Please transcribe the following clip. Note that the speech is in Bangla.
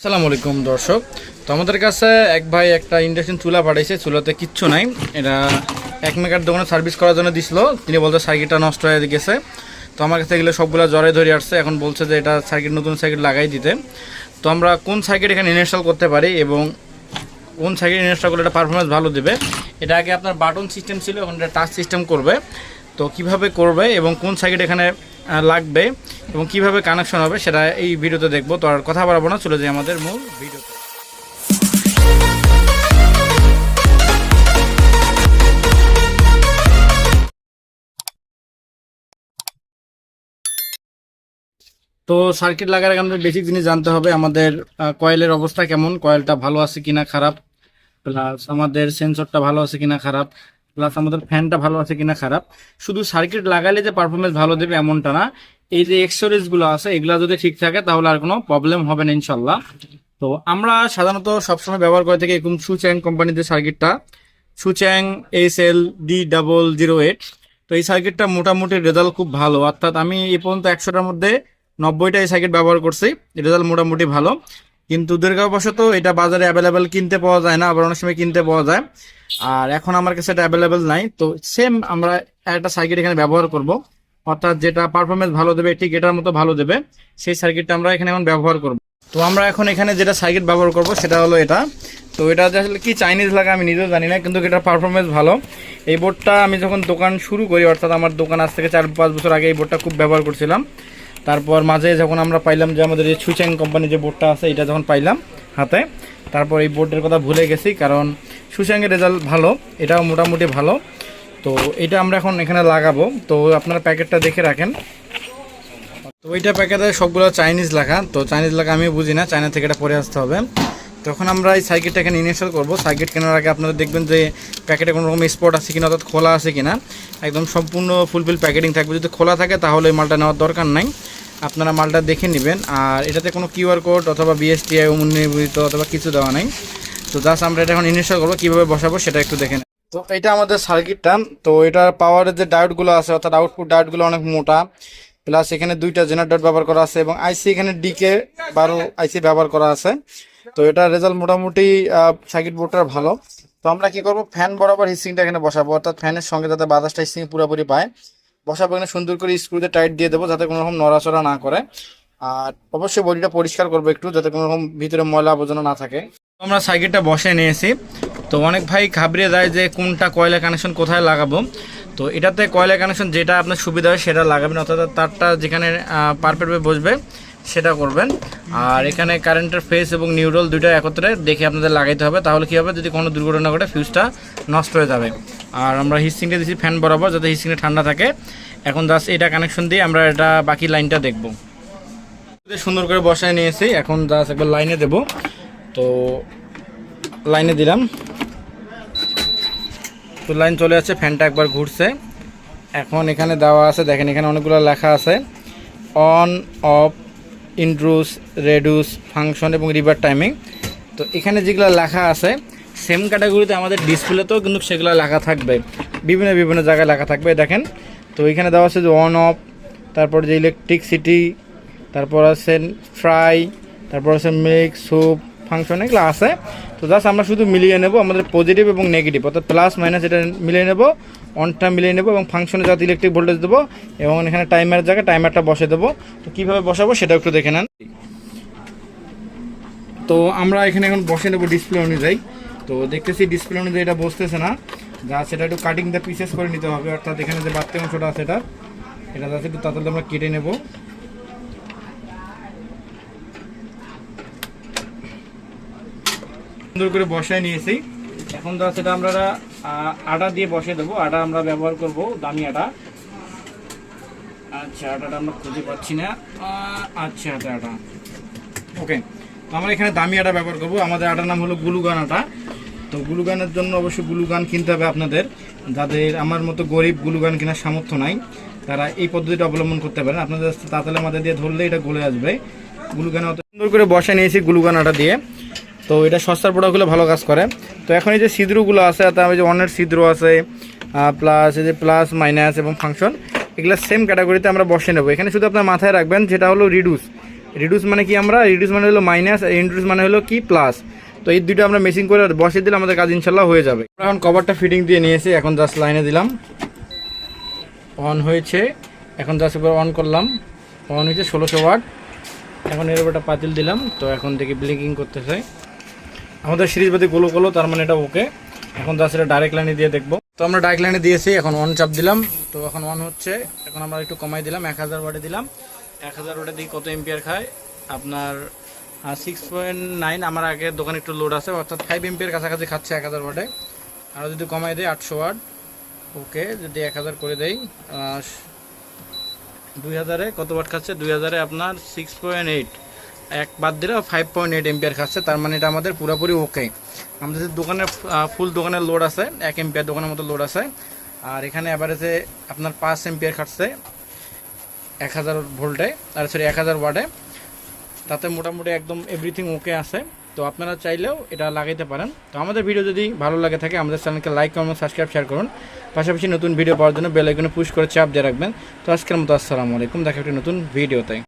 আসসালামু আলাইকুম, দর্শক। তো আমাদের কাছে এক ভাই একটা ইন্ডাকশন চুলা পাঠাইছে, চুলাতে কিচ্ছু নাই। এটা এক মেকার দোকানে সার্ভিস করার জন্য দিছিল। তিনি বলতে সার্কিটটা নষ্ট হয়ে গেছে। তো আমার কাছে এগুলো সবগুলো জ্বরে ধরে আসছে। এখন বলছে যে এটা সার্কিট, নতুন সার্কিট লাগাই দিতে। তো আমরা কোন সার্কিট এখানে ইনস্টল করতে পারি এবং কোন সার্কিট ইনস্টল করলে এটা পারফরমেন্স ভালো দেবে? এটা আগে আপনার বাটন সিস্টেম ছিল, এখন এটা টাচ সিস্টেম করবে। তো কীভাবে করবে এবং কোন সার্কিট এখানে লাগবে? এবং কীভাবে কানেকশন হবে সেটা এই ভিডিওতে দেখব। তো আর কথা বাড়াবো না, চলে যাই আমাদের মূল ভিডিওতে। তো সার্কিট লাগার আগে আমাদের বেসিক জিনিস জানতে হবে, আমাদের কয়েলের অবস্থা কেমন? কয়েলটা ভালো আছে কিনা খারাপ? প্লাস আমাদের সেন্সরটা ভালো আছে কিনা খারাপ? প্লাস আমাদের ফ্যানটা ভালো আছে কিনা খারাপ। শুধু সার্কিট লাগালে যে পারফরমেন্স ভালো দেবে এমনটা না। এই যে গুলো আছে, এগুলো যদি ঠিক থাকে তাহলে আর কোনো প্রবলেম হবে না ইনশাল্লাহ তো আমরা সাধারণত সবসময় ব্যবহার করে থাকি এরকম সুচ্যাং কোম্পানিতে সার্কিটটা সুচ্যাং S L D double zero eight তো এই সার্কিটটা মোটামুটি রেজাল্ট খুব ভালো। অর্থাৎ আমি এই পর্যন্ত একশোটার মধ্যে নব্বইটা এই সার্কিট ব্যবহার করছি। রেজাল্ট মোটামুটি ভালো। কিন্তু দুর্গাবশত এটা বাজারে অ্যাভেলেবেল কিনতে পাওয়া যায় না, আবার অনেক সময় কিনতে পাওয়া যায়। আর এখন আমার কাছে এটা অ্যাভেলেবেল নাই। তো সেম আমরা একটা সার্কিট এখানে ব্যবহার করব। অর্থাৎ যেটা পারফরমেন্স ভালো দেবে, ঠিক এটার মতো ভালো দেবে, সেই সার্কিটটা আমরা এখানে এখন ব্যবহার করব। তো আমরা এখন এখানে যেটা সার্কিট ব্যবহার করব, সেটা হলো এটা। তো এটা আসলে কি চাইনিজ লাগে আমি নিজেও জানি না, কিন্তু এটার পারফরমেন্স ভালো। এই বোর্ডটা আমি যখন দোকান শুরু করি, অর্থাৎ আমার দোকান আজ থেকে চার পাঁচ বছর আগে এই বোর্ডটা খুব ব্যবহার করছিলাম। তারপর মাঝে যখন আমরা পাইলাম যে আমাদের যে সুচ্যাং কোম্পানির যে বোর্ডটা আছে, এটা যখন পাইলাম হাতে, তারপর এই বোর্ডের কথা ভুলে গেছি, কারণ সুচ্যাংয়ের রেজাল্ট ভালো, এটাও মোটামুটি ভালো। তো এটা আমরা এখন এখানে লাগাবো। তো আপনারা প্যাকেটটা দেখে রাখেন। তো ওইটা প্যাকেটে সবগুলো চাইনিজ লেখা। তো চাইনিজ লেখা আমি বুঝি না, চায়না থেকে এটা পরে আসতে হবে। তখন আমরা এই সাইকেটটা এখানে ইনস্টল করব। সাইকেট কেনার আগে আপনারা দেখবেন যে প্যাকেটে কোনো রকম স্পট আছে কিনা, অর্থাৎ খোলা আছে কিনা। একদম সম্পূর্ণ ফুলফিল প্যাকেটিং থাকবে। যদি খোলা থাকে তাহলে মালটা নেওয়ার দরকার নাই। আপনারা মালটা দেখে নেবেন। আর এটাতে কোনো কিউআর কোড অথবা বিএসটিআই নিবন্ধিত অথবা কিছু দেওয়া নাই। তো জাস্ট আমরা এটা এখন ইনস্টল করব, কীভাবে বসাবো সেটা একটু দেখে তো এটা আমাদের সার্কিটটা। তো এটার পাওয়ারের যে ডায়োডগুলো আছে, অর্থাৎ আউটপুট ডায়োডগুলো অনেক মোটা। প্লাস এখানে দুইটা জেনারেটর ব্যবহার করা আছে এবং আইসি এখানে ডিকে বারো আইসি ব্যবহার করা আছে। তো এটা রেজাল্ট মোটামুটি সার্কিট বোর্ডটার ভালো। তো আমরা কি করব? ফ্যান বরাবর হিসিংটা এখানে বসাবো। অর্থাৎ ফ্যানের সঙ্গে যাতে বাতাসটা হিসিং পুরোপুরি পায়। বসাবো এখানে সুন্দর করে স্ক্রুতে টাইট দিয়ে দেবো যাতে কোনো রকম নড়াচড়া না করে। আর অবশ্যই বডিটা পরিষ্কার করব একটু, যাতে কোনো রকম ভিতরে ময়লা আবর্জনা না থাকে। আমরা সাইকেলটা বসে নিয়েছি। তো অনেক ভাই ঘাবড়িয়ে যায় যে কোনটা কয়লা কানেকশন কোথায় লাগাবো। তো এটাতে কয়লা কানেকশন যেটা আপনার সুবিধা হয় সেটা লাগাবেন, অর্থাৎ তারটা যেখানে পারফেক্টভাবে বসবে। সেটা করবেন। আর এখানে কারেন্টের ফেস এবং নিউট্রাল দুইটা একত্রে দেখে আপনাদের লাগাইতে হবে। তাহলে কী হবে? যদি কোনো দুর্ঘটনা ঘটে ফিউজটা নষ্ট হয়ে যাবে। আর আমরা হিসিংটা দিচ্ছি ফ্যান বরাবর, যাতে হিসিংটা ঠান্ডা থাকে। এখন জাস্ট এটা কানেকশন দিয়ে আমরা এটা বাকি লাইনটা দেখব। সুন্দর করে বসায় নিয়েছি। এখন জাস্ট একবার লাইনে দেব। তো লাইনে দিলাম। তো লাইন চলে যাচ্ছে ফ্যানটা একবার ঘুরছে। এখন এখানে দেওয়া আছে, দেখেন এখানে অনেকগুলো লেখা আছে। অন অফ ইন্ট্রুস রেডুস, ফাংশন এবং রিভার টাইমিং। তো এখানে যেগুলো লেখা আছে সেম ক্যাটাগরিতে আমাদের ডিসপ্লেতেও কিন্তু সেগুলো লেখা থাকবে। বিভিন্ন বিভিন্ন জায়গায় লেখা থাকবে, দেখেন। তো এখানে দেওয়া আছে যে অন অফ তারপর যে ইলেকট্রিসিটি তারপর আছে ফ্রাই তারপর আছে মিল্ক স্যুপ ফাংশন এগুলো আছে। তো জাস্ট আমরা শুধু মিলিয়ে নেব আমাদের পজিটিভ এবং নেগেটিভ অর্থাৎ প্লাস মাইনাস এটা মিলিয়ে নেব। অনটা মিলিয়ে নেব এবং ফাংশনে যাতে ইলেকট্রিক ভোল্টেজ দেবো এবং এখানে টাইমারের জায়গায় টাইমারটা বসে দেবো। তো কীভাবে বসাবো সেটাও একটু দেখে নেন। তো আমরা এখানে এখন বসে নেব ডিসপ্লে অনুযায়ী। তো দেখতেছি ডিসপ্লে অনুযায়ী এটা বসতেছে না। যা সেটা একটু কাটিং দ্য পিসেস করে নিতে হবে। অর্থাৎ এখানে যে বাড়তি অংশটা আছে এটা এটা যাতে একটু তাড়াতাড়ি আমরা কেটে নেব। সুন্দর করে বসায় নিয়েছি। এখন তো সেটা আমরা আটা দিয়ে বসিয়ে দেবো। আটা আমরা ব্যবহার করব, দামি আটা। আচ্ছা আটাটা আমরা খুঁজে পাচ্ছি না। আচ্ছা আটা আটা। ওকে, তো আমরা এখানে দামি আটা ব্যবহার করব। আমাদের আটার নাম হলো গুলুগান আটা। তো গুলুগানের জন্য অবশ্যই গুলুগান কিনতে হবে আপনাদের। যাদের আমার মতো গরিব গুলুগান কেনার সামর্থ্য নাই, তারা এই পদ্ধতিটা অবলম্বন করতে পারেন। আপনাদের তাতালে মাথা দিয়ে ধরলে এটা গলে আসবে। গুলুগান অত সুন্দর করে বসে নিয়েছি গুলুগান আটা দিয়ে। তো এটা সস্তার প্রোডাক্টগুলো ভালো কাজ করে। তো এখন এই যে ছিদ্রগুলো আছে তার যে অনেক ছিদ্র আছে প্লাস এই যে প্লাস মাইনাস এবং ফাংশন এগুলো সেম ক্যাটাগরিতে আমরা বসে নেব। এখানে শুধু আপনার মাথায় রাখবেন, যেটা হলো রিডিউস রিডিউস মানে কি আমরা? রিডিউস মানে হলো মাইনাস আর মানে হলো কি? প্লাস তো এই দুটো আমরা মেশিন করে বসে দিলে আমাদের কাজ ইনশাল্লাহ হয়ে যাবে। এখন কভারটা ফিটিং দিয়ে নিয়েছি, এখন জাস্ট লাইনে দিলাম। অন হয়েছে, এখন জাস্ট এবার অন করলাম। অন হয়েছে ষোলোশো ওয়াট। এখন এর একটা পাতিল দিলাম, তো এখন থেকে ব্লিঙ্কিং করতেছে। আমাদের সিরিজ বাতি গোলো গোলো, তার মানে এটা ওকে এখন জাস্ট এটা ডাইরেক্ট লাইনে দিয়ে দেখব। তো আমরা ডাইরেক্ট লাইনে দিয়েছি, এখন ওয়ান চাপ দিলাম। তো এখন ওয়ান হচ্ছে, এখন আমরা একটু কমাই দিলাম, এক হাজার ওয়াটে দিলাম। এক হাজার ওয়াটে দিয়ে কত এম্পিয়ার খায়? আপনার সিক্স পয়েন্ট নাইন আমার আগে দোকানে একটু লোড আছে, অর্থাৎ ফাইভ এম্পিয়ার কাছাকাছি খাচ্ছে এক হাজার ওয়াটে। আর যদি কমাই দেয় আটশো ওয়াট ওকে যদি এক হাজার করে দেই দুই হাজারে কত ওয়াট খাচ্ছে? দুই হাজারে আপনার সিক্স পয়েন্ট এইট এক বাদ দিলে ফাইভ পয়েন্ট এইট এম্পিয়ার খাচ্ছে, তার মানে এটা আমাদের পুরোপুরি ওকে আমাদের যে দোকানে ফুল দোকানের লোড আছে, এক এম্পিয়ার দোকানের মতো লোড আছে। আর এখানে অ্যাভারেজে আপনার পাঁচ এম্পিয়ার খাটছে, এক হাজার ভোল্টে, আর সরি এক হাজার ওয়াটে। তাতে মোটামুটি একদম এভরিথিং ওকে আছে। তো আপনারা চাইলেও এটা লাগাইতে পারেন। তো আমাদের ভিডিও যদি ভালো লাগে থাকে, আমাদের চ্যানেলকে লাইক কমেন্ট সাবস্ক্রাইব শেয়ার করুন। পাশাপাশি নতুন ভিডিও পাওয়ার জন্য বেল আইকনে পুশ করে চাপ দিয়ে রাখবেন। তো আজকের মতো আসসালামু আলাইকুম, দেখা একটি নতুন ভিডিওতে